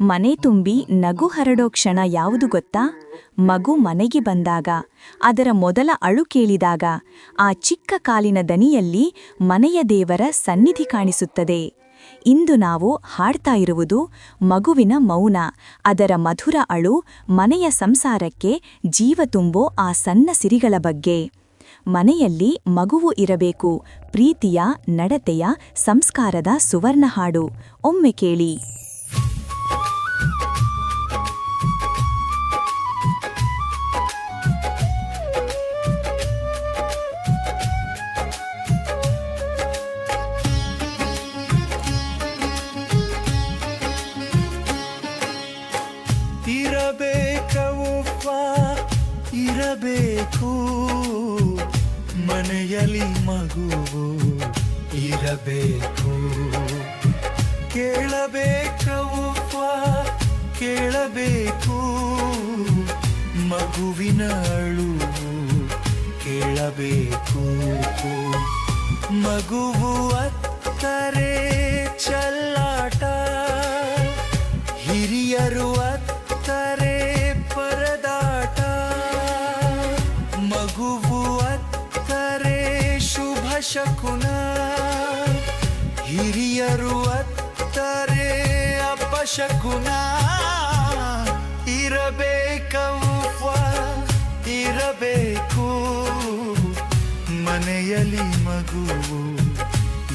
ಮನೆ ತುಂಬಿ ನಗು ಹರಡೋ ಕ್ಷಣ ಯಾವುದು ಗೊತ್ತಾ? ಮಗು ಮನೆಗೆ ಬಂದಾಗ, ಅದರ ಮೊದಲ ಅಳು ಕೇಳಿದಾಗ, ಆ ಚಿಕ್ಕ ಕಾಲಿನ ದನಿಯಲ್ಲಿ ಮನೆಯ ದೇವರ ಸನ್ನಿಧಿ ಕಾಣಿಸುತ್ತದೆ. ಇಂದು ನಾವು ಹಾಡ್ತಾ ಇರುವುದು ಮಗುವಿನ ಮೌನ, ಅದರ ಮಧುರ ಅಳು ಮನೆಯ ಸಂಸಾರಕ್ಕೆ ಜೀವ ತುಂಬೋ ಆ ಸಣ್ಣ ಸಿರಿಗಳ ಬಗ್ಗೆ. ಮನೆಯಲ್ಲಿ ಮಗುವು ಇರಬೇಕು, ಪ್ರೀತಿಯ, ನಡತೆಯ, ಸಂಸ್ಕಾರದ ಸುವರ್ಣ ಹಾಡು. ಒಮ್ಮೆ ಕೇಳಿ. ಇರಬೇಕು. ಮನೆಯಲ್ಲಿ ಮಗುವು ಇರಬೇಕು. ಕೇಳಬೇಕವ್ವ ಕೇಳಬೇಕು. ಮಗುವಿನ ಅಳು ಕೇಳಬೇಕು. ಮಗುವು ಅತ್ತರೆ ಚಲ್ಲಾಟ ಅತ್ತರೆ ಶುಭ ಶಕುನ. ಹಿರಿಯರು ಅತ್ತರೆ ಅಪಶಕುನ ಇರಬೇಕವ್ವ ಇರಬೇಕು. ಮನೆಯಲ್ಲಿ ಮಗುವು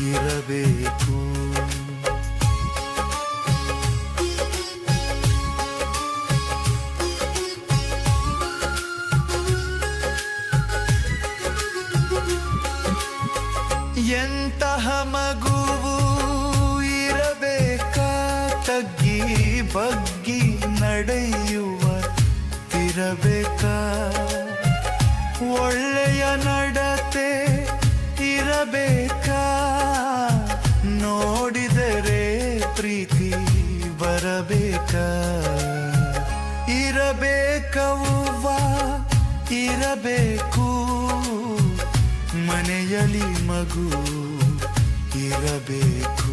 ಇರಬೇಕು. ಎಂತಹ ಮಗುವು ಇರಬೇಕ ತಗ್ಗಿ ಬಗ್ಗಿ ನಡೆಯುವ ತಿರಬೇಕ? ಒಳ್ಳೆಯ ನಡತೆ ಇರಬೇಕ? ನೋಡಿದರೆ ಪ್ರೀತಿ ಬರಬೇಕ? ಇರಬೇಕವ್ವ ಇರಬೇಕು. ಮನೆಯಲ್ಲಿ ಮಗು ಇರಬೇಕು.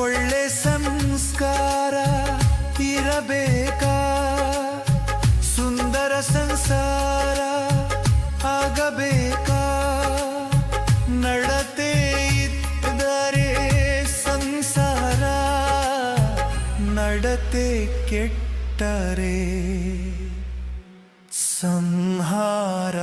ಒಳ್ಳೆ ಸಂಸ್ಕಾರ ಇರಬೇಕಾ? ಸಂಸಾರ ಆಗಬೇಕಾ? ನಡತೆ ಇದ್ದರೆ ಸಂಸಾರ ನಡತೆ ಕೆಟ್ಟರೆ. ಸಂಹಾರ.